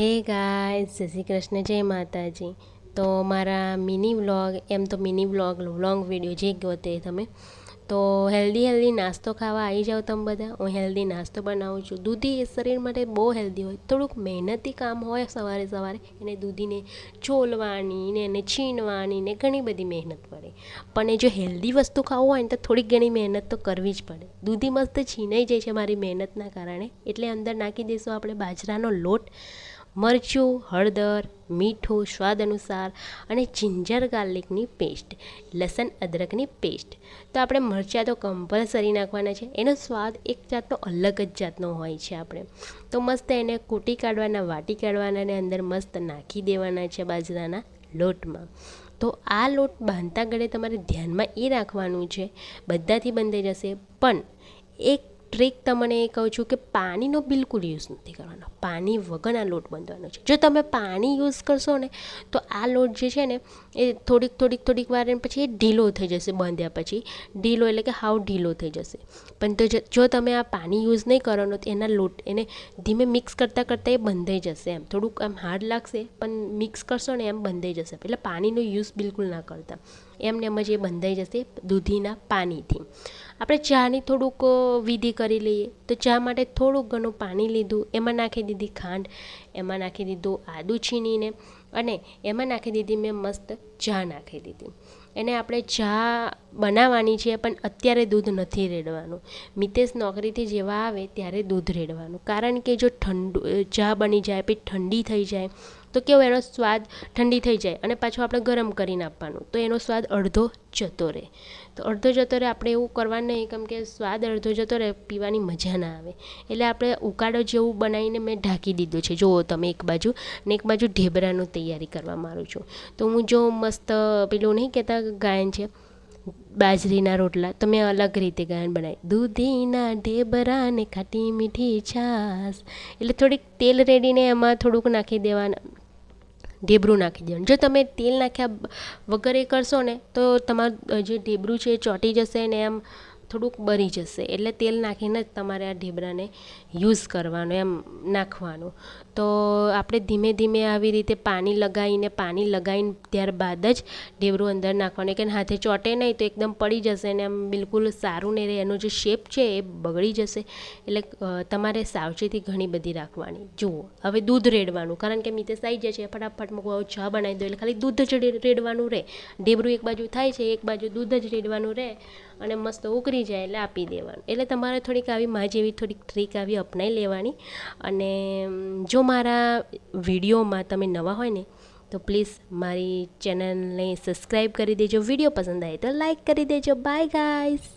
હે ગાય જય શ્રી કૃષ્ણ, જય માતાજી. તો મારા મિની વ્લોગ એમ તો મિની વ્લોગ લોંગ વીડિયો જે ગયો તે તમે. તો હેલ્ધી હેલ્ધી નાસ્તો ખાવા આવી જાઓ તમે બધા. હું હેલ્ધી નાસ્તો બનાવું છું. દૂધી એ શરીર માટે બહુ હેલ્ધી હોય. થોડુંક મહેનતી કામ હોય સવારે સવારે. એને દૂધીને ચોલવાની ને એને છીણવાની, ને ઘણી બધી મહેનત પડે. પણ એ જો હેલ્ધી વસ્તુ ખાવું હોય ને તો થોડીક ઘણી મહેનત તો કરવી જ પડે. દૂધી મસ્ત છીનાઈ જાય છે મારી મહેનતના કારણે. એટલે અંદર નાખી દઈશું આપણે બાજરાનો લોટ. મરચું, હળદર, મીઠું, સ્વાદ અનુસાર અને જિંજર ગાર્લિકની પેસ્ટ લસણ અદરકની પેસ્ટ તો આપણે મરચાં તો કમ્પલસરી નાખવાના છે. એનો સ્વાદ એક જાતનો અલગ જ જાતનો હોય છે આપણે. તો મસ્ત એને કૂટી કાઢવાના, વાટી કાઢવાના અને અંદર મસ્ત નાખી દેવાના છે બાજરાના લોટમાં. તો આ લોટ બાંધતા ઘડે તમારે ધ્યાનમાં એ રાખવાનું છે. બધાથી બંધાઈ જશે. પણ એક ટ્રીક તમને એ કહું છું કે પાણીનો બિલકુલ યુઝ નથી કરવાનો. પાણી વગર આ લોટ બાંધવાનો છે. જો તમે પાણી યુઝ કરશો ને, તો આ લોટ જે છે ને, એ થોડીક થોડીક થોડીક વાર પછી એ ઢીલો થઈ જશે બાંધ્યા પછી. ઢીલો એટલે કે હાવ ઢીલો થઈ જશે. પણ તો જો તમે આ પાણી યુઝ નહીં કરો તો એના લોટ એને ધીમે મિક્સ કરતાં કરતાં એ બંધાઈ જશે એમ. થોડુંક આમ હાર્ડ લાગશે, પણ મિક્સ કરશો ને, એમ બંધાઈ જશે. એટલે પાણીનો યુઝ બિલકુલ ના કરતા. એમને એમ જ એ બંધાઈ જશે દૂધીના પાણીથી. આપણે ચાની થોડુંક વિધિ કરી લઈએ. તો ચા માટે થોડુંક ઘણું પાણી લીધું. એમાં નાખી દીધી ખાંડ. એમાં નાખી દીધું આદું છીણીને. અને એમાં નાખી દીધી મેં મસ્ત ચા નાખી દીધી. એને આપણે ચા બનાવવાની છે, પણ અત્યારે દૂધ નથી રેડવાનું. મિતેશ નોકરીથી જેવા આવે ત્યારે દૂધ રેડવાનું. કારણ કે જો ઠંડુ, ચા બની જાય, પછી ઠંડી થઈ જાય તો કેવો એનો સ્વાદ ઠંડી થઈ જાય અને પાછું આપણે ગરમ કરીને આપવાનું. તો એનો સ્વાદ અડધો જતો રહે. તો અડધો જતો રહે આપણે એવું કરવાનું નહીં કેમ કે સ્વાદ અડધો જતો રહે, પીવાની મજા ના આવે. એટલે આપણે ઉકાળો જેવું બનાવીને મેં ઢાંકી દીધું છે. જુઓ તમે એક બાજુ ને એક બાજુ ઢેબરાનું તૈયારી કરવા મારું છું. તો હું જો મસ્ત પેલું નહીં કહેતા ગાયન છે, બાજરીના રોટલા, તો મેં અલગ રીતે ગાયન બનાવી દૂધીના ઢેબરા ને ખાટી મીઠી છાસ એટલે થોડીક તેલ રેડીને એમાં થોડુંક નાખી દેવાના. ઢેબરું નાખી દેવાનું. જો તમે તેલ નાખ્યા વગર એ કરશો ને, તો તમારું જે ઢેબરું છે એ ચોંટી જશે ને એમ થોડુંક બળી જશે. એટલે તેલ નાખીને જ તમારે આ ઢેબરાને યુઝ કરવાનો, એમ નાખવાનું. તો આપણે ધીમે ધીમે આવી રીતે પાણી લગાવીને પાણી લગાવીને ત્યારબાદ જ ઢેબરું અંદર નાખવાનું. કે હાથે ચોટે નહીં તો એકદમ પડી જશે ને એમ બિલકુલ સારું નહીં રહે. એનો જે શેપ છે એ બગડી જશે. એટલે તમારે સાવચેતી ઘણી બધી રાખવાની. જુઓ, હવે દૂધ રેડવાનું. કારણ કે મીતે સાઈ જાય છે, ફટાફટ મૂકવા ચા બનાવી દો. એટલે ખાલી દૂધ જ રેડવાનું રહે. ઢેબરું એક બાજુ થાય છે, એક બાજુ દૂધ જ રેડવાનું રહે અને મસ્ત ઉકળી જાય એટલે આપી દેવાનું. એટલે તમારે થોડીક આવી મા જેવી થોડીક ટ્રીક આવી અપનાવી લેવાની. અને જો મારા વિડીયોમાં તમે નવા હોય ને, તો પ્લીઝ મારી ચેનલને સબસ્ક્રાઈબ કરી દેજો. વીડિયો પસંદ આવે તો લાઈક કરી દેજો. By guys